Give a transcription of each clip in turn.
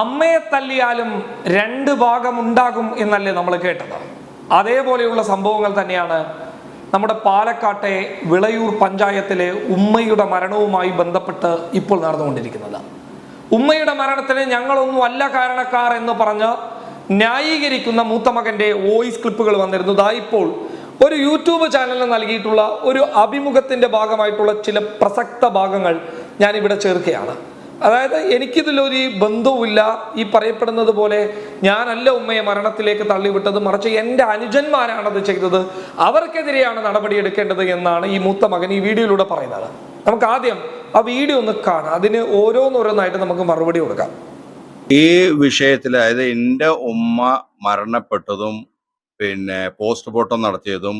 അമ്മയെ തല്ലിയാലും രണ്ട് ഭാഗം ഉണ്ടാകും എന്നല്ലേ നമ്മൾ കേട്ടത്. അതേപോലെയുള്ള സംഭവങ്ങൾ തന്നെയാണ് നമ്മുടെ പാലക്കാട്ടെ വിളയൂർ പഞ്ചായത്തിലെ ഉമ്മയുടെ മരണവുമായി ബന്ധപ്പെട്ട് ഇപ്പോൾ നടന്നുകൊണ്ടിരിക്കുന്നത്. ഉമ്മയുടെ മരണത്തിന് ഞങ്ങളൊന്നും അല്ല കാരണക്കാർ എന്ന് പറഞ്ഞ് ന്യായീകരിക്കുന്ന മൂത്ത മകന്റെ വോയിസ് ക്ലിപ്പുകൾ വന്നിരുന്നു. ദാ ഇപ്പോൾ ഒരു യൂട്യൂബ് ചാനലിന് നൽകിയിട്ടുള്ള ഒരു അഭിമുഖത്തിന്റെ ഭാഗമായിട്ടുള്ള ചില പ്രസക്ത ഭാഗങ്ങൾ ഞാൻ ഇവിടെ ചേർക്കുകയാണ്. അതായത് എനിക്കിതിലൊരു ബന്ധവുമില്ല. ഈ പറയപ്പെടുന്നത് പോലെ ഞാനല്ല ഉമ്മയെ മരണത്തിലേക്ക് തള്ളിവിട്ടത് മറിച്ച് എന്റെ അനുജന്മാരാണത് ചെയ്തത്. അവർക്കെതിരെയാണ് നടപടിയെടുക്കേണ്ടത് എന്നാണ് ഈ മൂത്ത മകൻ ഈ വീഡിയോയിലൂടെ പറയുന്നത്. നമുക്ക് ആദ്യം ആ വീഡിയോ ഒന്ന് കാണാം. അതിന് ഓരോന്നോരോന്നായിട്ട് നമുക്ക് മറുപടി കൊടുക്കാം. ഈ വിഷയത്തിൽ അതായത് എന്റെ ഉമ്മ മരണപ്പെട്ടതും പിന്നെ പോസ്റ്റ്മോർട്ടം നടത്തിയതും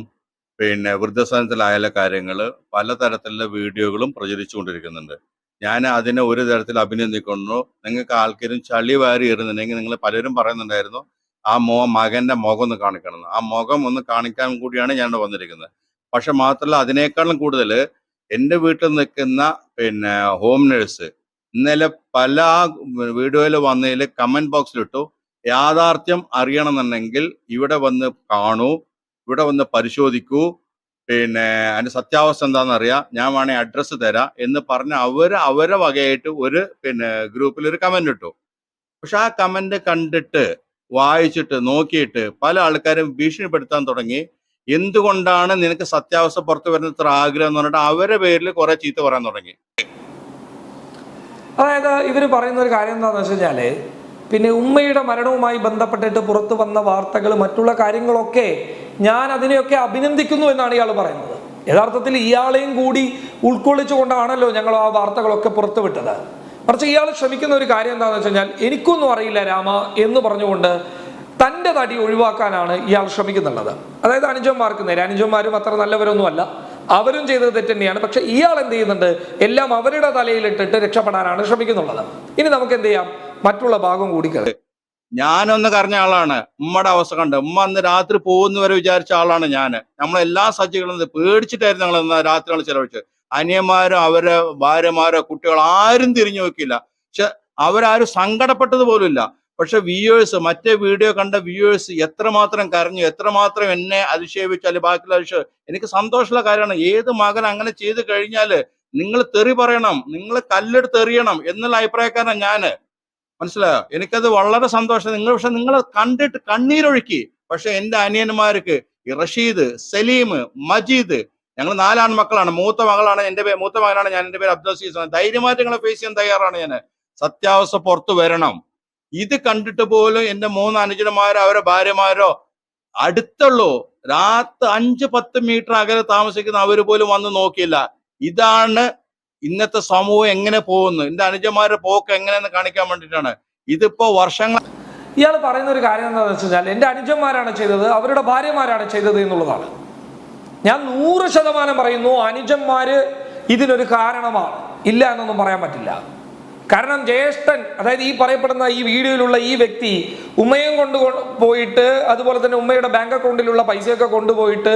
പിന്നെ വൃദ്ധസദനത്തിലായാല കാര്യങ്ങൾ പലതരത്തിലുള്ള വീഡിയോകളും പ്രചരിച്ചുകൊണ്ടിരിക്കുന്നുണ്ട്. ഞാൻ അതിനെ ഒരു തരത്തിൽ അഭിനന്ദിക്കുന്നു. നിങ്ങൾക്ക് ആൾക്കാരും ചളി വാരി ഇരുന്നുണ്ടെങ്കിൽ നിങ്ങൾ പലരും പറയുന്നുണ്ടായിരുന്നു ആ മോ മകന്റെ മുഖം ഒന്ന് കാണിക്കണം ആ മുഖം ഒന്ന് കാണിക്കാൻ കൂടിയാണ് ഞാൻ വന്നിരിക്കുന്നത്. പക്ഷെ മാത്രമല്ല അതിനേക്കാളും കൂടുതൽ എന്റെ വീട്ടിൽ നിൽക്കുന്ന പിന്നെ ഹോം നേഴ്സ് ഇന്നലെ പല വീഡിയോയിൽ വന്നതിൽ കമന്റ് ബോക്സിലിട്ടു യാഥാർത്ഥ്യം അറിയണമെന്നുണ്ടെങ്കിൽ ഇവിടെ വന്ന് കാണൂ ഇവിടെ വന്ന് പരിശോധിക്കൂ. പിന്നെ അതിന്റെ സത്യാവസ്ഥ എന്താണെന്ന് അറിയാം ഞാൻ വേണേ അഡ്രസ്സ് തരാം എന്ന് പറഞ്ഞ് അവർ അവരെ വകയായിട്ട് ഒരു പിന്നെ ഗ്രൂപ്പിൽ ഒരു കമന്റ് ഇട്ടു. പക്ഷെ ആ കമന്റ് കണ്ടിട്ട് വായിച്ചിട്ട് നോക്കിയിട്ട് പല ആൾക്കാരും ഭീഷണിപ്പെടുത്താൻ തുടങ്ങി. എന്തുകൊണ്ടാണ് നിനക്ക് സത്യാവസ്ഥ പുറത്തു വരുന്ന ഇത്ര ആഗ്രഹം എന്ന് പറഞ്ഞിട്ട് അവരെ പേരിൽ കുറെ ചീത്ത പറയാൻ തുടങ്ങി. അതായത് ഇവർ പറയുന്ന ഒരു കാര്യം എന്താണെന്ന് വെച്ച് കഴിഞ്ഞാൽ പിന്നെ ഉമ്മയുടെ മരണവുമായി ബന്ധപ്പെട്ടിട്ട് പുറത്തു വന്ന വാർത്തകൾ മറ്റുള്ള കാര്യങ്ങളൊക്കെ ഞാൻ അതിനെയൊക്കെ അഭിനന്ദിക്കുന്നു എന്നാണ് ഇയാൾ പറയുന്നത്. യഥാർത്ഥത്തിൽ ഇയാളെയും കൂടി ഉൾക്കൊള്ളിച്ചുകൊണ്ടാണല്ലോ ഞങ്ങൾ ആ വാർത്തകളൊക്കെ പുറത്തുവിട്ടത് മറിച്ച് ഇയാൾ ശ്രമിക്കുന്ന ഒരു കാര്യം എന്താണെന്ന് വെച്ച് കഴിഞ്ഞാൽ എനിക്കൊന്നും അറിയില്ല രാമ എന്ന് പറഞ്ഞുകൊണ്ട് തന്റെ തടി ഒഴിവാക്കാനാണ് ഇയാൾ ശ്രമിക്കുന്നുള്ളത്. അതായത് അനുജന്മാർക്ക് നേരെ. അനുജന്മാരും അത്ര നല്ലവരൊന്നുമല്ല. അവരും ചെയ്തത് തെറ്റ് തന്നെയാണ്. പക്ഷെ ഇയാൾ എന്ത് ചെയ്യുന്നുണ്ട്? എല്ലാം അവരുടെ തലയിലിട്ടിട്ട് രക്ഷപ്പെടാനാണ് ശ്രമിക്കുന്നുള്ളത്. ഇനി നമുക്ക് എന്ത് ചെയ്യാം? മറ്റുള്ള ഭാഗം കൂടി ഞാനൊന്ന് കരഞ്ഞ ആളാണ്. ഉമ്മയുടെ അവസ്ഥ കണ്ട്. ഉമ്മ അന്ന് രാത്രി പോകുന്നു വരെ വിചാരിച്ച ആളാണ് ഞാൻ നമ്മളെല്ലാ സജ്ജകളും പേടിച്ചിട്ടായിരുന്നു ഞങ്ങൾ ഇന്ന് രാത്രികൾ ചെലവഴിച്ചത്. അനിയന്മാരോ അവരെ ഭാര്യമാരോ കുട്ടികളോ ആരും തിരിഞ്ഞു നോക്കിയില്ല. പക്ഷെ അവരാരും സങ്കടപ്പെട്ടത് പോലുമില്ല. പക്ഷെ വ്യൂവേഴ്സ് മറ്റേ വീഡിയോ കണ്ട വ്യൂവേഴ്സ് എത്രമാത്രം കരഞ്ഞു എത്രമാത്രം എന്നെ അധിക്ഷേപിച്ചു അല്ലെങ്കിൽ ബാക്കിയുള്ള അതിശയം എനിക്ക് സന്തോഷമുള്ള കാര്യമാണ്. ഏത് മകൻ അങ്ങനെ ചെയ്ത് കഴിഞ്ഞാൽ നിങ്ങൾ തെറി പറയണം നിങ്ങൾ കല്ലെടുത്ത് എറിയണം എന്നുള്ള അഭിപ്രായക്കാരനാണ് ഞാൻ. മനസ്സിലായോ? എനിക്കത് വളരെ സന്തോഷം. നിങ്ങൾ പക്ഷെ നിങ്ങൾ കണ്ടിട്ട് കണ്ണീരൊഴുക്കി. പക്ഷെ എന്റെ അനിയന്മാർക്ക് റഷീദ് സലീം മജീദ് ഞങ്ങൾ നാലാൺ മക്കളാണ്. മൂത്ത മകളാണ് എന്റെ പേര് മൂത്ത മകനാണ് ഞാൻ എന്റെ പേര് അബ്ദുൽ സീസ് ധൈര്യമായിട്ട് ഫേസ് ചെയ്യാൻ തയ്യാറാണ് ഞാൻ. സത്യാവസ്ഥ പുറത്തു വരണം. ഇത് കണ്ടിട്ട് പോലും എന്റെ മൂന്ന് അനുജന്മാരോ അവരെ ഭാര്യമാരോ അടുത്തുള്ളൂ. രാത്രി അഞ്ച് പത്ത് മീറ്റർ അകലെ താമസിക്കുന്ന അവർ പോലും വന്ന് നോക്കിയില്ല. ഇതാണ് ഇന്നത്തെ സമൂഹം എങ്ങനെ പോകുന്നു? എന്റെ അനുജന്മാരുടെ പോക്ക് എങ്ങനെയെന്ന് കാണിക്കാൻ വേണ്ടിയിട്ടാണ്. ഇതിപ്പോ വർഷങ്ങൾ ഇയാൾ പറയുന്ന ഒരു കാര്യം എന്താണെന്ന് വെച്ച് കഴിഞ്ഞാൽ എന്റെ അനുജന്മാരാണ് ചെയ്തത് അവരുടെ ഭാര്യമാരാണ് ചെയ്തത് എന്നുള്ളതാണ്. ഞാൻ നൂറ് ശതമാനം പറയുന്നു അനുജന്മാര് ഇതിനൊരു കാരണമാണ്. ഇല്ല എന്നൊന്നും പറയാൻ പറ്റില്ല. കാരണം ജ്യേഷ്ഠൻ അതായത് ഈ പറയപ്പെടുന്ന ഈ വീഡിയോയിലുള്ള ഈ വ്യക്തി ഉമ്മയും കൊണ്ട് പോയിട്ട് അതുപോലെ തന്നെ ഉമ്മയുടെ ബാങ്ക് അക്കൗണ്ടിലുള്ള പൈസയൊക്കെ കൊണ്ടുപോയിട്ട്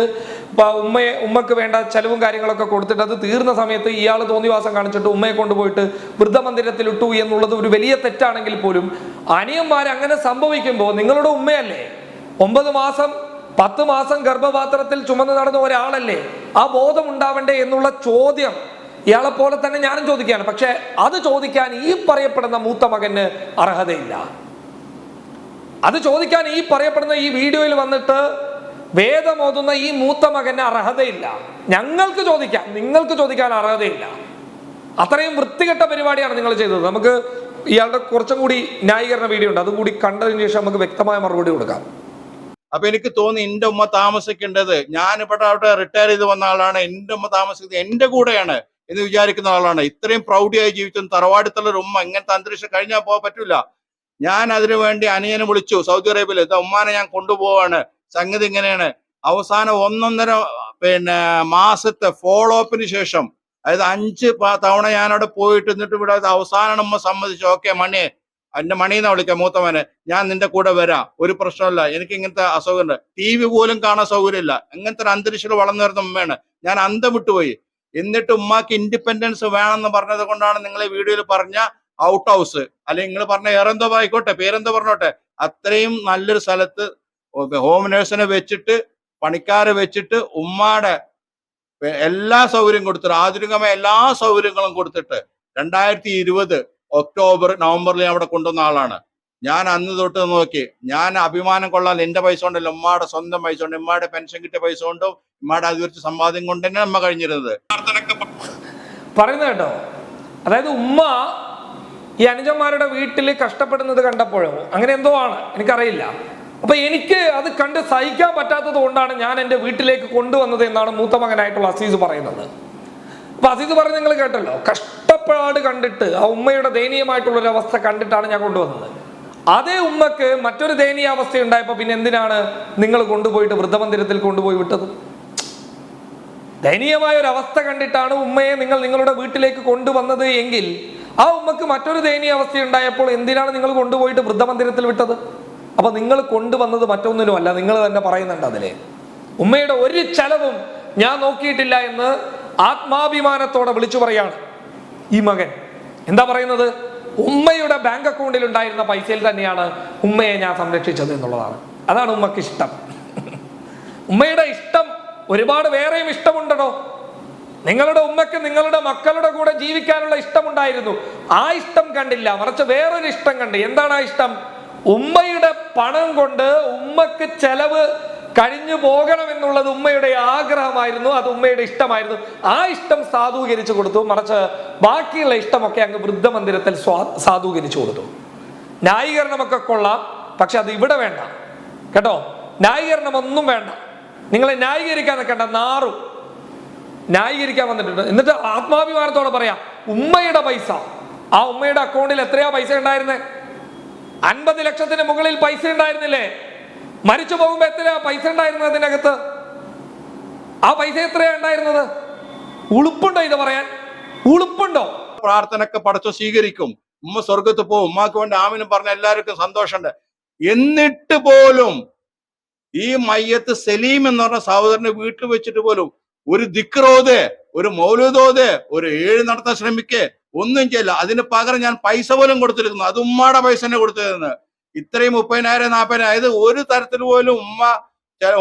ഉമ്മയെ ഉമ്മക്ക് വേണ്ട ചെലവും കാര്യങ്ങളൊക്കെ കൊടുത്തിട്ട് അത് തീർന്ന സമയത്ത് ഇയാൾ തോന്നിവാസം കാണിച്ചിട്ട് ഉമ്മയെ കൊണ്ടുപോയിട്ട് വൃദ്ധമന്ദിരത്തിൽ ഇട്ടു എന്നുള്ളത് ഒരു വലിയ തെറ്റാണെങ്കിൽ പോലും അനിയന്മാർ അങ്ങനെ സംഭവിക്കുമ്പോൾ നിങ്ങളുടെ ഉമ്മയല്ലേ? ഒമ്പത് മാസം പത്ത് മാസം ഗർഭപാത്രത്തിൽ ചുമന്ന് നടന്ന ഒരാളല്ലേ? ആ ബോധം ഉണ്ടാവണ്ടേ എന്നുള്ള ചോദ്യം ഇയാളെ പോലെ തന്നെ ഞാനും ചോദിക്കുകയാണ്. പക്ഷെ അത് ചോദിക്കാൻ ഈ പറയപ്പെടുന്ന മൂത്ത മകന് അർഹതയില്ല. അത് ചോദിക്കാൻ ഈ പറയപ്പെടുന്ന ഈ വീഡിയോയിൽ വന്നിട്ട് വേദമോതുന്ന ഈ മൂത്ത മകന് അർഹതയില്ല. ഞങ്ങൾക്ക് ചോദിക്കാം. നിങ്ങൾക്ക് ചോദിക്കാൻ അർഹതയില്ല. അത്രയും വൃത്തികെട്ട പരിപാടിയാണ് നിങ്ങൾ ചെയ്തത്. നമുക്ക് ഇയാളുടെ കുറച്ചും കൂടി ന്യായീകരണ വീഡിയോ ഉണ്ട്. അതും കൂടി കണ്ടതിന് ശേഷം നമുക്ക് വ്യക്തമായ മറുപടി കൊടുക്കാം. അപ്പൊ എനിക്ക് തോന്നി എന്റെ ഉമ്മ താമസിക്കേണ്ടത്. ഞാൻ ഇവിടെ റിട്ടയർ ചെയ്ത് വന്ന ആളാണ്. എന്റെ ഉമ്മ താമസിക്കുന്നത് എന്റെ കൂടെയാണ്. എന്ന് വിചാരിക്കുന്ന ആളാണ്. ഇത്രയും പ്രൗഢിയായി ജീവിച്ചും തറവാടിത്തുള്ള ഉമ്മ ഇങ്ങനത്തെ അന്തരീക്ഷം കഴിഞ്ഞാൽ പോകാൻ പറ്റില്ല ഞാൻ അതിനു വേണ്ടി അനിയനെ വിളിച്ചു. സൗദി അറേബ്യയിൽ ഇതാ ഉമ്മാനെ ഞാൻ കൊണ്ടുപോവാണ്. സംഗതി ഇങ്ങനെയാണ്. അവസാനം ഒന്നൊന്നര പിന്നെ മാസത്തെ ഫോളോ അപ്പിന് ശേഷം അതായത് അഞ്ച് തവണ ഞാൻ അവിടെ പോയിട്ട് എന്നിട്ട് ഇവിടെ അവസാനം ഉമ്മ സമ്മതിച്ചു. ഓക്കെ മണി എന്റെ മണിയെന്നാ വിളിക്കാം മൂത്തവനെ ഞാൻ നിന്റെ കൂടെ വരാം. ഒരു പ്രശ്നമില്ല എനിക്ക് ഇങ്ങനത്തെ അസൗകര്യം ടി വി പോലും കാണാൻ സൗകര്യമില്ല. അങ്ങനത്തെ ഒരു അന്തരീക്ഷത്തിൽ വളർന്നു വരുന്ന ഉമ്മയാണ്. ഞാൻ അന്തം വിട്ടുപോയി. എന്നിട്ട് ഉമ്മാക്ക് ഇൻഡിപെൻഡൻസ് വേണമെന്ന് പറഞ്ഞത് കൊണ്ടാണ് നിങ്ങൾ വീഡിയോയിൽ പറഞ്ഞ ഔട്ട് ഹൗസ് അല്ലെങ്കിൽ നിങ്ങൾ പറഞ്ഞ ഏറെന്തോ ആയിക്കോട്ടെ പേരെന്തോ പറഞ്ഞോട്ടെ. അത്രയും നല്ലൊരു സ്ഥലത്ത് ഹോം നേഴ്സിനെ വെച്ചിട്ട് പണിക്കാരെ വെച്ചിട്ട് ഉമ്മാടെ എല്ലാ സൗകര്യം കൊടുത്തിട്ട് ആധുനികമായ എല്ലാ സൗകര്യങ്ങളും കൊടുത്തിട്ട് രണ്ടായിരത്തി ഇരുപത് ഒക്ടോബർ നവംബറിൽ അവിടെ കൊണ്ടുവന്ന ആളാണ്. ഞാൻ അന്ന് തൊട്ട് നോക്കി. ഞാൻ അഭിമാനം കൊള്ളാൻ എന്റെ പൈസ കൊണ്ടല്ല ഉമ്മയുടെ സ്വന്തം പൈസ കൊണ്ട് ഉമ്മയുടെ പെൻഷൻ കിട്ടിയ പൈസ കൊണ്ടും ഉമ്മയുടെ അതിവരിച്ച സമ്പാദ്യം കൊണ്ട് തന്നെ നമ്മ കഴിഞ്ഞിരുന്നത്. പറയുന്നത് കേട്ടോ. അതായത് ഉമ്മ ഈ അനുജന്മാരുടെ വീട്ടിൽ കഷ്ടപ്പെടുന്നത് കണ്ടപ്പോഴോ? അങ്ങനെ എന്തോ ആണ്. എനിക്കറിയില്ല. അപ്പൊ എനിക്ക് അത് കണ്ട് സഹിക്കാൻ പറ്റാത്തത് കൊണ്ടാണ് ഞാൻ എന്റെ വീട്ടിലേക്ക് കൊണ്ടുവന്നത് എന്നാണ് മൂത്ത മകനായിട്ടുള്ള അസീസ് പറയുന്നത്. അപ്പൊ അസീസ് പറയുന്നത് നിങ്ങൾ കേട്ടല്ലോ. കഷ്ടപ്പാട് കണ്ടിട്ട് ആ ഉമ്മയുടെ ദയനീയമായിട്ടുള്ള ഒരു അവസ്ഥ കണ്ടിട്ടാണ് ഞാൻ കൊണ്ടുവന്നത്. അതേ ഉമ്മക്ക് മറ്റൊരു ദയനീയ അവസ്ഥ ഉണ്ടായപ്പോ പിന്നെ എന്തിനാണ് നിങ്ങൾ കൊണ്ടുപോയിട്ട് വൃദ്ധമന്ദിരത്തിൽ കൊണ്ടുപോയി വിട്ടത്? ദയനീയമായ ഒരു അവസ്ഥ കണ്ടിട്ടാണ് ഉമ്മയെ നിങ്ങൾ നിങ്ങളുടെ വീട്ടിലേക്ക് കൊണ്ടുവന്നത് എങ്കിൽ ആ ഉമ്മക്ക് മറ്റൊരു ദയനീയ അവസ്ഥ ഉണ്ടായപ്പോൾ എന്തിനാണ് നിങ്ങൾ കൊണ്ടുപോയിട്ട് വൃദ്ധമന്ദിരത്തിൽ വിട്ടത്? അപ്പൊ നിങ്ങൾ കൊണ്ടുവന്നത് മറ്റൊന്നിനുമല്ല നിങ്ങൾ തന്നെ പറയുന്നുണ്ട് അതിലെ. ഉമ്മയുടെ ഒരു ചെലവും ഞാൻ നോക്കിയിട്ടില്ല എന്ന് ആത്മാഭിമാനത്തോടെ വിളിച്ചു പറയാണ് ഈ മകൻ. എന്താ പറയുന്നത്? ഉമ്മയുടെ ബാങ്ക് അക്കൗണ്ടിൽ ഉണ്ടായിരുന്ന പൈസയിൽ തന്നെയാണ് ഉമ്മയെ ഞാൻ സംരക്ഷിച്ചത് എന്നുള്ളതാണ്. അതാണ് ഉമ്മക്ക് ഇഷ്ടം. ഉമ്മയുടെ ഇഷ്ടം ഒരുപാട് വേറെയും ഇഷ്ടമുണ്ടോ നിങ്ങളുടെ ഉമ്മക്ക് നിങ്ങളുടെ മക്കളുടെ കൂടെ ജീവിക്കാനുള്ള ഇഷ്ടമുണ്ടായിരുന്നു. ആ ഇഷ്ടം കണ്ടില്ല. മറിച്ച് വേറൊരു ഇഷ്ടം കണ്ട്. എന്താണ് ആ ഇഷ്ടം? ഉമ്മയുടെ പണം കൊണ്ട് ഉമ്മക്ക് ചെലവ് കഴിഞ്ഞു പോകണം എന്നുള്ളത് ഉമ്മയുടെ ആഗ്രഹമായിരുന്നു അത് ഉമ്മയുടെ ഇഷ്ടമായിരുന്നു. ആ ഇഷ്ടം സാധൂകരിച്ചു കൊടുത്തു. മറിച്ച് ബാക്കിയുള്ള ഇഷ്ടമൊക്കെ അങ്ങ് വൃദ്ധമന്ദിരത്തിൽ സാധൂകരിച്ചു കൊടുത്തു. ന്യായീകരണമൊക്കെ കൊള്ളാം പക്ഷെ അത് ഇവിടെ വേണ്ട. കേട്ടോ? ന്യായീകരണം ഒന്നും വേണ്ട. നിങ്ങളെ ന്യായീകരിക്കാനൊക്കെ വേണ്ട നാറു. ന്യായീകരിക്കാൻ വന്നിട്ടുണ്ട്. എന്നിട്ട് ആത്മാഭിമാനത്തോടെ പറയാം ഉമ്മയുടെ പൈസ. ആ ഉമ്മയുടെ അക്കൗണ്ടിൽ എത്രയാ പൈസ ഉണ്ടായിരുന്നത് അൻപത് ലക്ഷത്തിന് മുകളിൽ പൈസ ഉണ്ടായിരുന്നില്ലേ? മരിച്ചു പോകുമ്പോ എത്ര പൈസ ഉണ്ടായിരുന്നത് അതിനകത്ത്? ആ പൈസ എത്രയാ ഉണ്ടായിരുന്നത്? ഉളുപ്പുണ്ടോ ഇത് പറയാൻ? ഉളുപ്പുണ്ടോ? പ്രാർത്ഥനയൊക്കെ പടച്ചു സ്വീകരിക്കും. ഉമ്മ സ്വർഗത്ത് പോകും ഉമ്മാക്ക് വേണ്ടി ആമിനും പറഞ്ഞ എല്ലാവർക്കും സന്തോഷമുണ്ട്. എന്നിട്ട് പോലും ഈ മയ്യത്ത് സലീം എന്ന് പറഞ്ഞ സഹോദരനെ വീട്ടിൽ വെച്ചിട്ട് പോലും ഒരു ദിക്റോത് ഒരു മൗലൂദോത് ഒരു ഏഴ് നടത്താൻ ശ്രമിക്കേ ഒന്നും ചെയ്യില്ല. അതിന് പകരം ഞാൻ പൈസ പോലും കൊടുത്തിരിക്കുന്നു. അത് ഉമ്മാടെ പൈസ തന്നെ കൊടുത്തിരുന്നത്. ഇത്രയും മുപ്പതിനായിരം നാൽപ്പതിനായിരം അതായത് ഒരു തരത്തിൽ പോലും ഉമ്മ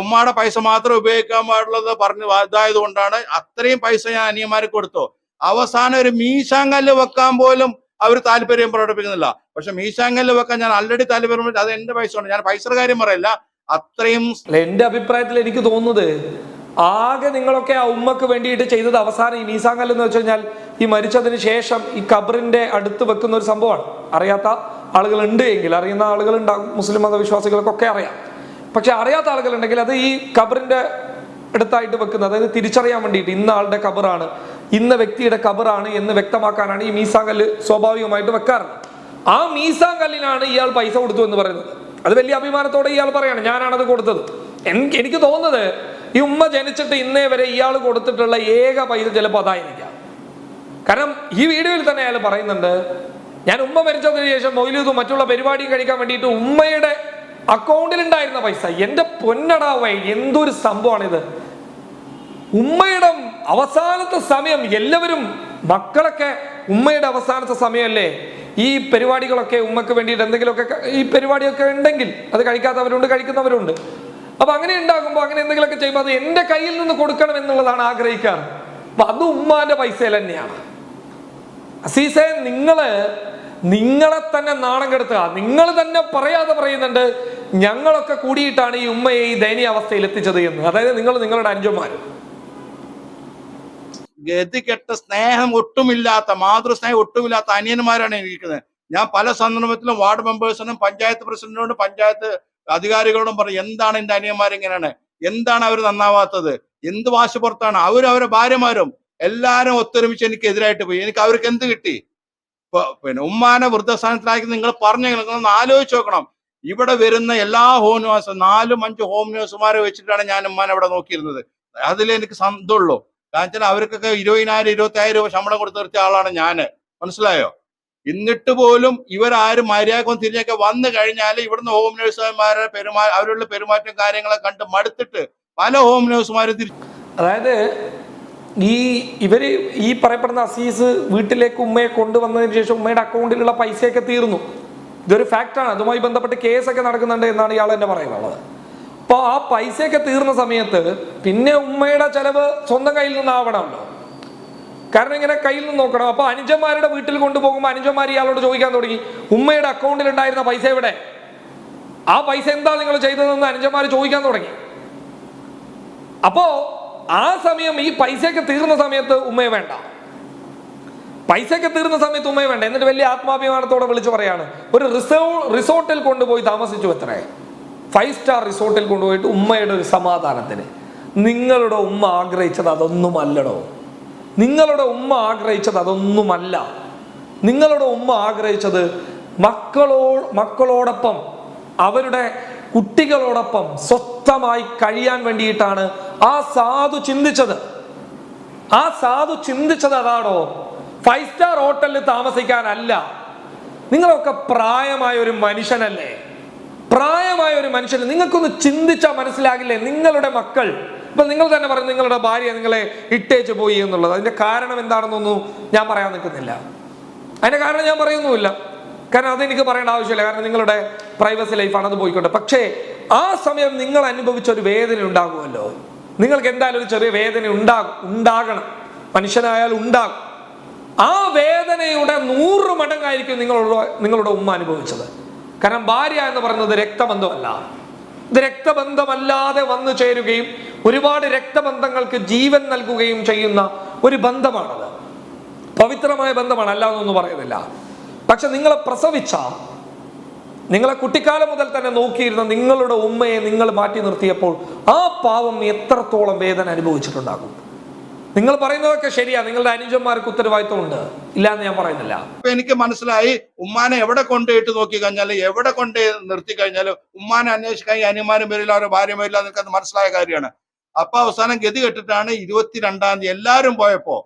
ഉമ്മയുടെ പൈസ മാത്രം ഉപയോഗിക്കാൻ പാടുള്ളത് പറഞ്ഞു ഇതായത് കൊണ്ടാണ് അത്രയും പൈസ ഞാൻ അനിയന്മാർക്ക് കൊടുത്തു. അവസാനം ഒരു മീശാങ്കല്ല് വെക്കാൻ പോലും അവർ താല്പര്യം പ്രകടിപ്പിക്കുന്നില്ല. പക്ഷെ മീശാങ്കല്ല് വെക്കാൻ ഞാൻ ആൾറെഡി താല്പര്യം അത് എന്റെ പൈസ ഉണ്ട് ഞാൻ പൈസയുടെ കാര്യം പറയില്ല. അത്രയും എന്റെ അഭിപ്രായത്തിൽ എനിക്ക് തോന്നുന്നത് ആകെ നിങ്ങളൊക്കെ ആ ഉമ്മക്ക് വേണ്ടിയിട്ട് ചെയ്തത് അവസാനം ഈ മീസാങ്കല്ല് എന്ന് വെച്ച് കഴിഞ്ഞാൽ ഈ മരിച്ചതിന് ശേഷം ഈ കബറിന്റെ അടുത്ത് വെക്കുന്ന ഒരു സംഭവമാണ്. അറിയാത്ത ആളുകൾ ഉണ്ട് എങ്കിൽ അറിയുന്ന ആളുകൾ ഉണ്ടാകും മുസ്ലിം മതവിശ്വാസികൾക്കൊക്കെ അറിയാം. പക്ഷെ അറിയാത്ത ആളുകളുണ്ടെങ്കിൽ അത് ഈ ഖബറിന്റെ അടുത്തായിട്ട് വെക്കുന്നത് അതായത് തിരിച്ചറിയാൻ വേണ്ടിയിട്ട് ഇന്ന ആളുടെ ഖബറാണ് ഇന്ന വ്യക്തിയുടെ കബറാണ് എന്ന് വ്യക്തമാക്കാനാണ് ഈ മീസാങ്കല്ല് സ്വാഭാവികമായിട്ട് വെക്കാറുള്ളത്. ആ മീസാങ്കല്ലിനാണ് ഇയാൾ പൈസ കൊടുത്തു എന്ന് പറയുന്നത്. അത് വലിയ അഭിമാനത്തോടെ ഇയാൾ പറയാണ് ഞാനാണത് കൊടുത്തത്. എനിക്ക് തോന്നുന്നത് ഈ ഉമ്മ ജനിച്ചിട്ട് ഇന്നേ വരെ ഇയാൾ കൊടുത്തിട്ടുള്ള ഏക പൈസ ചിലപ്പോൾ അതായിരിക്കാം. കാരണം ഈ വീഡിയോയിൽ തന്നെ അയാൾ പറയുന്നുണ്ട് ഞാൻ ഉമ്മ മരിച്ചതിന് ശേഷം മൊയിലൂതും മറ്റുള്ള പരിപാടി കഴിക്കാൻ വേണ്ടിയിട്ട് ഉമ്മയുടെ അക്കൗണ്ടിൽ ഉണ്ടായിരുന്ന പൈസ. എന്റെ പൊന്നടാവേ എന്തൊരു സംഭവമാണിത്. ഉമ്മയുടെ അവസാനത്തെ സമയം എല്ലാവരും മക്കളൊക്കെ ഉമ്മയുടെ അവസാനത്തെ സമയമല്ലേ? ഈ പരിപാടികളൊക്കെ ഉമ്മക്ക് വേണ്ടിയിട്ട് എന്തെങ്കിലുമൊക്കെ ഈ പരിപാടിയൊക്കെ ഉണ്ടെങ്കിൽ അത് കഴിക്കാത്തവരുണ്ട് കഴിക്കുന്നവരുണ്ട്. അപ്പൊ അങ്ങനെ ഉണ്ടാകുമ്പോൾ അങ്ങനെ എന്തെങ്കിലുമൊക്കെ ചെയ്യുമ്പോൾ അത് എന്റെ കയ്യിൽ നിന്ന് കൊടുക്കണം എന്നുള്ളതാണ് ആഗ്രഹിക്കാറ്. അപ്പൊ അത് ഉമ്മാന്റെ പൈസയിൽ തന്നെയാണ്. അസീസെ നിങ്ങൾ നിങ്ങളെ തന്നെ നാണം കെടുത്തുക. നിങ്ങൾ തന്നെ പറയാതെ പറയുന്നുണ്ട് ഞങ്ങളൊക്കെ കൂടിയിട്ടാണ് ഈ ഉമ്മയെ ഈ ദയനീയ അവസ്ഥയിൽ എത്തിച്ചത് എന്ന്. അതായത് നിങ്ങൾ നിങ്ങളുടെ അഞ്ചന്മാര് ഗതികെട്ട സ്നേഹം ഒട്ടുമില്ലാത്ത മാതൃസ്നേഹം ഒട്ടുമില്ലാത്ത അനിയന്മാരാണ് ഇരിക്കുന്നത് ഞാൻ പല സന്ദർഭത്തിലും വാർഡ് മെമ്പേഴ്സിനും പഞ്ചായത്ത് പ്രസിഡന്റിനോടും പഞ്ചായത്ത് അധികാരികളോടും പറയും എന്താണ് എന്റെ അനിയന്മാരെങ്ങനെയാണ് എന്താണ് അവർ നന്നാവാത്തത്? എന്ത് വാശി പുറത്താണ്? അവരും അവരുടെ ഭാര്യമാരും എല്ലാരും ഒത്തൊരുമിച്ച് എനിക്ക് എതിരായിട്ട് പോയി. എനിക്ക് അവർക്ക് എന്ത് കിട്ടി? പിന്നെ ഉമ്മാനെ വൃദ്ധസ്ഥാനത്തിലാക്കി നിങ്ങൾ പറഞ്ഞു നിങ്ങളൊന്ന് ആലോചിച്ച് നോക്കണം. ഇവിടെ വരുന്ന എല്ലാ ഹോം ന്യൂസ് നാലും അഞ്ചും ഹോം ന്യൂസുമാരെ വെച്ചിട്ടാണ് ഞാൻ ഉമ്മാനെ അവിടെ നോക്കിയിരുന്നത്. അതിൽ എനിക്ക് സന്തോഷമുള്ളൂ. കാരണം വെച്ചാൽ അവർക്കൊക്കെ ഇരുപതിനായിരം ഇരുപത്തിയായിരം രൂപ ശമ്പളം കൊടുത്ത് നിർത്തിയ ആളാണ് ഞാൻ മനസ്സിലായോ? എന്നിട്ട് പോലും ഇവരാരും മര്യാദക്കൊന്നും തിരിഞ്ഞൊക്കെ വന്നു കഴിഞ്ഞാൽ ഇവിടുന്ന് ഹോം ന്യൂസുമാരുടെ പെരുമാ അവരുടെ പെരുമാറ്റം കാര്യങ്ങളെ കണ്ട് മടുത്തിട്ട് പല ഹോം ന്യൂസുമാരും തിരിച്ചു അതായത് ഈ ഇവർ ഈ പറയപ്പെടുന്ന അസീസ് വീട്ടിലേക്ക് ഉമ്മയെ കൊണ്ടുവന്നതിന് ശേഷം ഉമ്മയുടെ അക്കൗണ്ടിലുള്ള പൈസയൊക്കെ തീർന്നു. ഇതൊരു ഫാക്റ്റാണ് അതുമായി ബന്ധപ്പെട്ട് കേസൊക്കെ നടക്കുന്നുണ്ട് എന്നാണ് ഇയാൾ എന്നെ പറയുന്നത്. അപ്പോൾ ആ പൈസയൊക്കെ തീർന്ന സമയത്ത് പിന്നെ ഉമ്മയുടെ ചെലവ് സ്വന്തം കയ്യിൽ നിന്നാവണമല്ലോ. കാരണം ഇങ്ങനെ കയ്യിൽ നിന്ന് നോക്കണം. അപ്പോൾ അനുജന്മാരുടെ വീട്ടിൽ കൊണ്ടുപോകുമ്പോൾ അനുജന്മാർ ഇയാളോട് ചോദിക്കാൻ തുടങ്ങി ഉമ്മയുടെ അക്കൗണ്ടിൽ ഉണ്ടായിരുന്ന പൈസ എവിടെ? ആ പൈസ എന്താ നിങ്ങൾ ചെയ്തതെന്ന് അനുജന്മാർ ചോദിക്കാൻ തുടങ്ങി. അപ്പോ ആ സമയം ഈ പൈസയൊക്കെ തീർന്ന സമയത്ത് ഉമ്മയെ വേണ്ട. പൈസയൊക്കെ തീർന്ന സമയത്ത് ഉമ്മയെ വേണ്ട. എന്നിട്ട് വലിയ ആത്മാഭിമാനത്തോടെ വിളിച്ചു പറയാണ് ഒരു റിസോ റിസോർട്ടിൽ കൊണ്ടുപോയി താമസിച്ചു എത്രേ? ഫൈവ് സ്റ്റാർ റിസോർട്ടിൽ കൊണ്ടുപോയിട്ട് ഉമ്മയുടെ ഒരു സമാധാനത്തിന്. നിങ്ങളുടെ ഉമ്മ ആഗ്രഹിച്ചത് അതൊന്നുമല്ലടോ. നിങ്ങളുടെ ഉമ്മ ആഗ്രഹിച്ചത് അതൊന്നുമല്ല. നിങ്ങളുടെ ഉമ്മ ആഗ്രഹിച്ചത് മക്കളോ മക്കളോടൊപ്പം അവരുടെ കുട്ടികളോടൊപ്പം സ്വസ്ഥമായി കഴിയാൻ വേണ്ടിയിട്ടാണ് ആ സാധു ചിന്തിച്ചത്. ആ സാധു ചിന്തിച്ചത് അതാണോ ഫൈവ് സ്റ്റാർ ഹോട്ടലിൽ താമസിക്കാനല്ല. നിങ്ങളൊക്കെ പ്രായമായ ഒരു മനുഷ്യനല്ലേ? പ്രായമായ ഒരു മനുഷ്യൻ. നിങ്ങൾക്കൊന്ന് ചിന്തിച്ചാൽ മനസ്സിലാകില്ലേ? നിങ്ങളുടെ മക്കൾ. ഇപ്പൊ നിങ്ങൾ തന്നെ പറഞ്ഞു നിങ്ങളുടെ ഭാര്യ നിങ്ങളെ ഇട്ടേച്ച് പോയി എന്നുള്ളത്. അതിന്റെ കാരണം എന്താണെന്നൊന്നും ഞാൻ പറയാൻ നിൽക്കുന്നില്ല. അതിന്റെ കാരണം ഞാൻ പറയുന്നുമില്ല. കാരണം അത് എനിക്ക് പറയേണ്ട ആവശ്യമില്ല. കാരണം നിങ്ങളുടെ പ്രൈവസി ലൈഫാണ് അത് പോയിക്കോട്ടെ. പക്ഷേ ആ സമയം നിങ്ങൾ അനുഭവിച്ച ഒരു വേദന ഉണ്ടാകുമല്ലോ നിങ്ങൾക്ക് എന്തായാലും ഒരു ചെറിയ വേദന ഉണ്ടാകും. ഉണ്ടാകണം. മനുഷ്യനായാൽ ഉണ്ടാകും. ആ വേദനയുടെ നൂറ് മടങ്ങായിരിക്കും നിങ്ങളുടെ നിങ്ങളുടെ ഉമ്മ അനുഭവിച്ചത്. കാരണം ഭാര്യ എന്ന് പറയുന്നത് രക്തബന്ധമല്ല. ഇത് രക്തബന്ധമല്ലാതെ വന്നു ചേരുകയും ഒരുപാട് രക്തബന്ധങ്ങൾക്ക് ജീവൻ നൽകുകയും ചെയ്യുന്ന ഒരു ബന്ധമാണത്. പവിത്രമായ ബന്ധമാണ്. അല്ലാതൊന്നും പറയുന്നില്ല. പക്ഷെ നിങ്ങളെ പ്രസവിച്ച നിങ്ങളെ കുട്ടിക്കാലം മുതൽ തന്നെ നോക്കിയിരുന്ന നിങ്ങളുടെ ഉമ്മയെ നിങ്ങൾ മാറ്റി നിർത്തിയപ്പോൾ ആ പാവം എത്രത്തോളം വേദന അനുഭവിച്ചിട്ടുണ്ടാകും? നിങ്ങൾ പറയുന്നതൊക്കെ ശരിയാ. നിങ്ങളുടെ അനുജന്മാർക്ക് ഉത്തരവാദിത്വമുണ്ട്. ഇല്ല എന്ന് ഞാൻ പറയുന്നില്ല. എനിക്ക് മനസ്സിലായി ഉമ്മാനെ എവിടെ കൊണ്ടുപോയിട്ട് നോക്കി കഴിഞ്ഞാൽ എവിടെ കൊണ്ട് നിർത്തി കഴിഞ്ഞാൽ ഉമ്മാനെ അന്വേഷിക്കാൻ അനുമാനം വരില്ല അവരുടെ ഭാര്യ വരില്ല എന്നൊക്കെ മനസ്സിലായ കാര്യമാണ്. അപ്പൊ അവസാനം ഗതി കെട്ടിട്ടാണ് ഇരുപത്തിരണ്ടാം തീയതി എല്ലാവരും പോയപ്പോ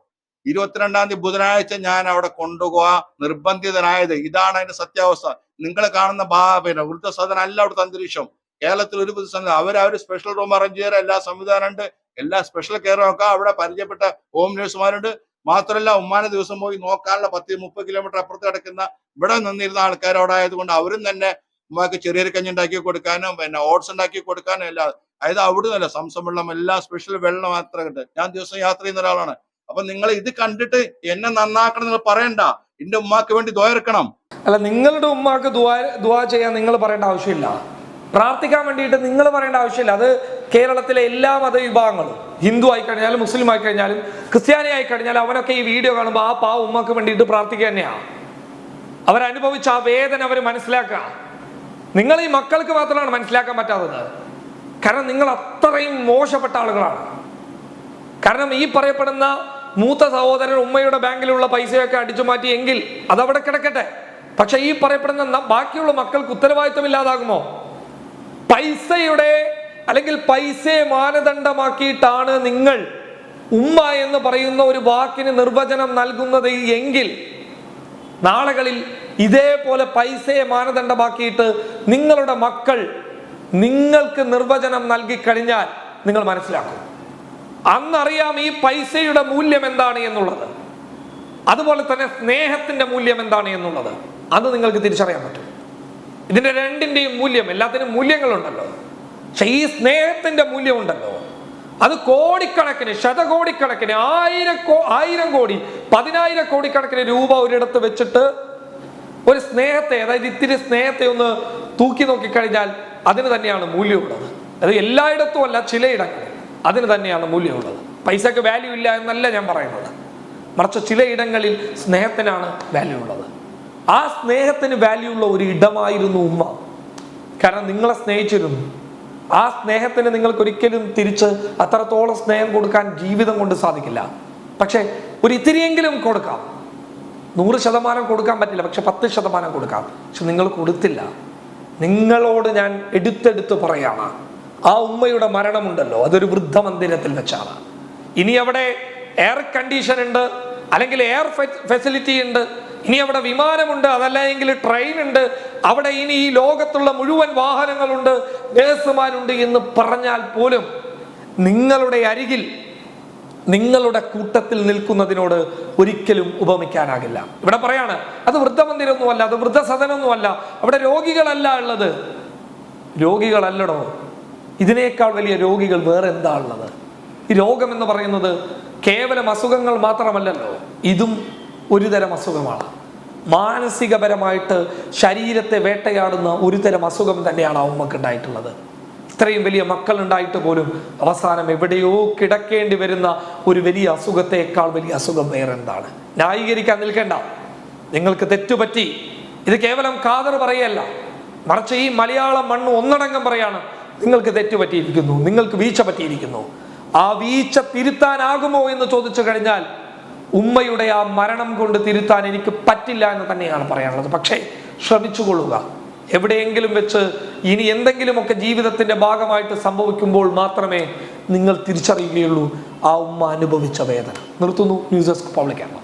ഇരുപത്തിരണ്ടാം തീയതി ബുധനാഴ്ച ഞാൻ അവിടെ കൊണ്ടുപോകാൻ നിർബന്ധിതനായത്. ഇതാണ് അതിന്റെ സത്യാവസ്ഥ. നിങ്ങൾ കാണുന്ന ഭാ പിന്നെ വൃദ്ധസദന അല്ല അവിടുത്തെ അന്തരീക്ഷം. കേരളത്തിൽ ഒരു പ്രതിസന്ധി അവർ അവർ സ്പെഷ്യൽ റൂം അറേഞ്ച് ചെയ്യാൻ എല്ലാ സംവിധാനം ഉണ്ട്. എല്ലാ സ്പെഷ്യൽ കെയറും ഒക്കെ അവിടെ പരിചയപ്പെട്ട ഹോം നഴ്സുമാരുണ്ട് മാത്രമല്ല ഉമ്മാന ദിവസം പോയി നോക്കാനുള്ള പത്ത് മുപ്പത് കിലോമീറ്റർ അപ്പുറത്ത് കിടക്കുന്ന ഇവിടെ നിന്നിരുന്ന ആൾക്കാർ അവിടെ ആയതുകൊണ്ട് അവരും തന്നെ ഉമ്മക്ക് ചെറിയൊരു കഞ്ഞി ഉണ്ടാക്കി കൊടുക്കാനും പിന്നെ ഓട്സ് ഉണ്ടാക്കി കൊടുക്കാനും എല്ലാം. അതായത് അവിടുന്നല്ല സംസം വെള്ളം എല്ലാ സ്പെഷ്യൽ വെള്ളം മാത്രം കിട്ടും. ഞാൻ ദിവസം യാത്ര ചെയ്യുന്ന ഒരാളാണ്. അപ്പൊ നിങ്ങൾ ഇത് കണ്ടിട്ട് എന്നെ നന്നാക്കണം നിങ്ങൾ പറയണ്ട. എന്റെ ഉമ്മാക്ക് വേണ്ടി ദ്വയർക്കണം അല്ല നിങ്ങളുടെ ഉമ്മാക്ക് ദുവാ ചെയ്യാൻ നിങ്ങൾ പറയേണ്ട ആവശ്യമില്ല. പ്രാർത്ഥിക്കാൻ വേണ്ടിയിട്ട് നിങ്ങൾ പറയേണ്ട ആവശ്യമില്ല. അത് കേരളത്തിലെ എല്ലാ മതവിഭാഗങ്ങളും ഹിന്ദു ആയി കഴിഞ്ഞാലും മുസ്ലിം ആയി കഴിഞ്ഞാലും ക്രിസ്ത്യാനി ആയി കഴിഞ്ഞാലും അവനൊക്കെ ഈ വീഡിയോ കാണുമ്പോൾ ആ പാവ ഉമ്മക്ക് വേണ്ടിയിട്ട് പ്രാർത്ഥിക്കുക തന്നെയാണ് അവരനുഭവിച്ച ആ വേദന അവർ മനസ്സിലാക്കുക. നിങ്ങൾ ഈ മക്കൾക്ക് മാത്രമാണ് മനസ്സിലാക്കാൻ പറ്റാത്തത്. കാരണം നിങ്ങൾ അത്രയും മോശപ്പെട്ട ആളുകളാണ്. കാരണം ഈ പറയപ്പെടുന്ന മൂത്ത സഹോദരൻ ഉമ്മയുടെ ബാങ്കിലുള്ള പൈസയൊക്കെ അടിച്ചു മാറ്റി എങ്കിൽ അതവിടെ കിടക്കട്ടെ. പക്ഷെ ഈ പറയപ്പെടുന്ന ബാക്കിയുള്ള മക്കൾക്ക് ഉത്തരവാദിത്വം ഇല്ലാതാകുമോ? പൈസയുടെ അല്ലെങ്കിൽ പൈസയെ മാനദണ്ഡമാക്കിയിട്ടാണ് നിങ്ങൾ ഉമ്മ എന്ന് പറയുന്ന ഒരു വാക്കിന് നിർവചനം നൽകുന്നത് എങ്കിൽ നാളുകളിൽ ഇതേപോലെ പൈസയെ മാനദണ്ഡമാക്കിയിട്ട് നിങ്ങളുടെ മക്കൾ നിങ്ങൾക്ക് നിർവചനം നൽകി കഴിഞ്ഞാൽ നിങ്ങൾ മനസ്സിലാക്കും. അന്നറിയാം ഈ പൈസയുടെ മൂല്യം എന്താണ് എന്നുള്ളത്. അതുപോലെ തന്നെ സ്നേഹത്തിന്റെ മൂല്യം എന്താണ് എന്നുള്ളത്. അത് നിങ്ങൾക്ക് തിരിച്ചറിയാൻ പറ്റും. ഇതിന്റെ രണ്ടിന്റെയും മൂല്യം എല്ലാത്തിനും മൂല്യങ്ങളുണ്ടല്ലോ. പക്ഷെ ഈ സ്നേഹത്തിന്റെ മൂല്യം ഉണ്ടല്ലോ. അത് കോടിക്കണക്കിന് ശതകോടിക്കണക്കിന് ആയിരം കോ ആയിരം കോടി പതിനായിരം കോടിക്കണക്കിന് രൂപ ഒരിടത്ത് വെച്ചിട്ട് ഒരു സ്നേഹത്തെ അതായത് ഇത്തിരി സ്നേഹത്തെ ഒന്ന് തൂക്കി നോക്കിക്കഴിഞ്ഞാൽ അതിന് തന്നെയാണ് മൂല്യമുള്ളത്. അത് എല്ലായിടത്തും അല്ല ചിലയിടങ്ങളിൽ. അതിന് തന്നെയാണ് മൂല്യമുള്ളത്. പൈസക്ക് വാല്യൂ ഇല്ല എന്നല്ല ഞാൻ പറയുന്നത്. മറിച്ച് ചിലയിടങ്ങളിൽ സ്നേഹത്തിനാണ് വാല്യൂ ഉള്ളത്. ആ സ്നേഹത്തിന് വാല്യൂ ഉള്ള ഒരു ഇടമായിരുന്നു ഉമ്മ. കാരണം നിങ്ങളെ സ്നേഹിച്ചിരുന്നു. ആ സ്നേഹത്തിന് നിങ്ങൾക്ക് ഒരിക്കലും തിരിച്ച് അത്രത്തോളം സ്നേഹം കൊടുക്കാൻ ജീവിതം കൊണ്ട് സാധിക്കില്ല. പക്ഷേ ഒരു ഇത്തിരിയെങ്കിലും കൊടുക്കാം. നൂറ് ശതമാനം കൊടുക്കാൻ പറ്റില്ല പക്ഷെ പത്ത് ശതമാനം കൊടുക്കാം. പക്ഷെ നിങ്ങൾ കൊടുത്തില്ല. നിങ്ങളോട് ഞാൻ എടുത്തെടുത്ത് പറയാണ്. ആ ഉമ്മയുടെ മരണമുണ്ടല്ലോ അതൊരു വൃദ്ധ മന്ദിരത്തിൽ വെച്ചാണ് ഇനി അവിടെ എയർ കണ്ടീഷൻ ഉണ്ട് അല്ലെങ്കിൽ എയർ ഫെസിലിറ്റി ഉണ്ട് ഇനി അവിടെ വിമാനമുണ്ട് അതല്ലെങ്കിൽ ട്രെയിൻ ഉണ്ട് അവിടെ ഇനി ഈ ലോകത്തുള്ള മുഴുവൻ വാഹനങ്ങളുണ്ട് നേഴ്സുമാരുണ്ട് എന്ന് പറഞ്ഞാൽ പോലും നിങ്ങളുടെ അരികിൽ നിങ്ങളുടെ കൂട്ടത്തിൽ നിൽക്കുന്നതിനോട് ഒരിക്കലും ഉപമിക്കാനാകില്ല. ഇവിടെ പറയാണ് അത് വൃദ്ധമന്ദിരമൊന്നുമല്ല അത് വൃദ്ധസദനമൊന്നുമല്ല അവിടെ രോഗികളല്ല ഉള്ളത്. രോഗികളല്ലടോ ഇതിനേക്കാൾ വലിയ രോഗികൾ വേറെ എന്താണുള്ളത്? ഈ രോഗം എന്ന് പറയുന്നത് കേവലം അസുഖങ്ങൾ മാത്രമല്ലല്ലോ ഇതും ഒരു തരം അസുഖമാണ്. മാനസികപരമായിട്ട് ശരീരത്തെ വേട്ടയാടുന്ന ഒരു തരം അസുഖം തന്നെയാണ് ആ ഉമ്മക്ക് ഉണ്ടായിട്ടുള്ളത്. ഇത്രയും വലിയ മക്കൾ ഉണ്ടായിട്ട് പോലും അവസാനം എവിടെയോ കിടക്കേണ്ടി വരുന്ന ഒരു വലിയ അസുഖത്തെക്കാൾ വലിയ അസുഖം വേറെ എന്താണ്? ന്യായീകരിക്കാൻ നിൽക്കേണ്ട. നിങ്ങൾക്ക് തെറ്റുപറ്റി. ഇത് കേവലം കാതർ പറയല്ല. മറിച്ച് ഈ മലയാളം മണ്ണ് ഒന്നടങ്കം പറയാണ്. നിങ്ങൾക്ക് തെറ്റ് പറ്റിയിരിക്കുന്നു നിങ്ങൾക്ക് വീഴ്ച പറ്റിയിരിക്കുന്നു. ആ വീഴ്ച തിരുത്താനാകുമോ എന്ന് ചോദിച്ചു കഴിഞ്ഞാൽ ഉമ്മയുടെ ആ മരണം കൊണ്ട് തിരുത്താൻ എനിക്ക് പറ്റില്ല എന്ന് തന്നെയാണ് പറയാനുള്ളത്. പക്ഷേ ശ്രമിച്ചുകൊള്ളുക. എവിടെയെങ്കിലും വെച്ച് ഇനി എന്തെങ്കിലുമൊക്കെ ജീവിതത്തിന്റെ ഭാഗമായിട്ട് സംഭവിക്കുമ്പോൾ മാത്രമേ നിങ്ങൾ തിരിച്ചറിയുകയുള്ളൂ ആ ഉമ്മ അനുഭവിച്ച വേദന. നിർത്തുന്നു ന്യൂസ് ഡെസ്ക് പബ്ലിക്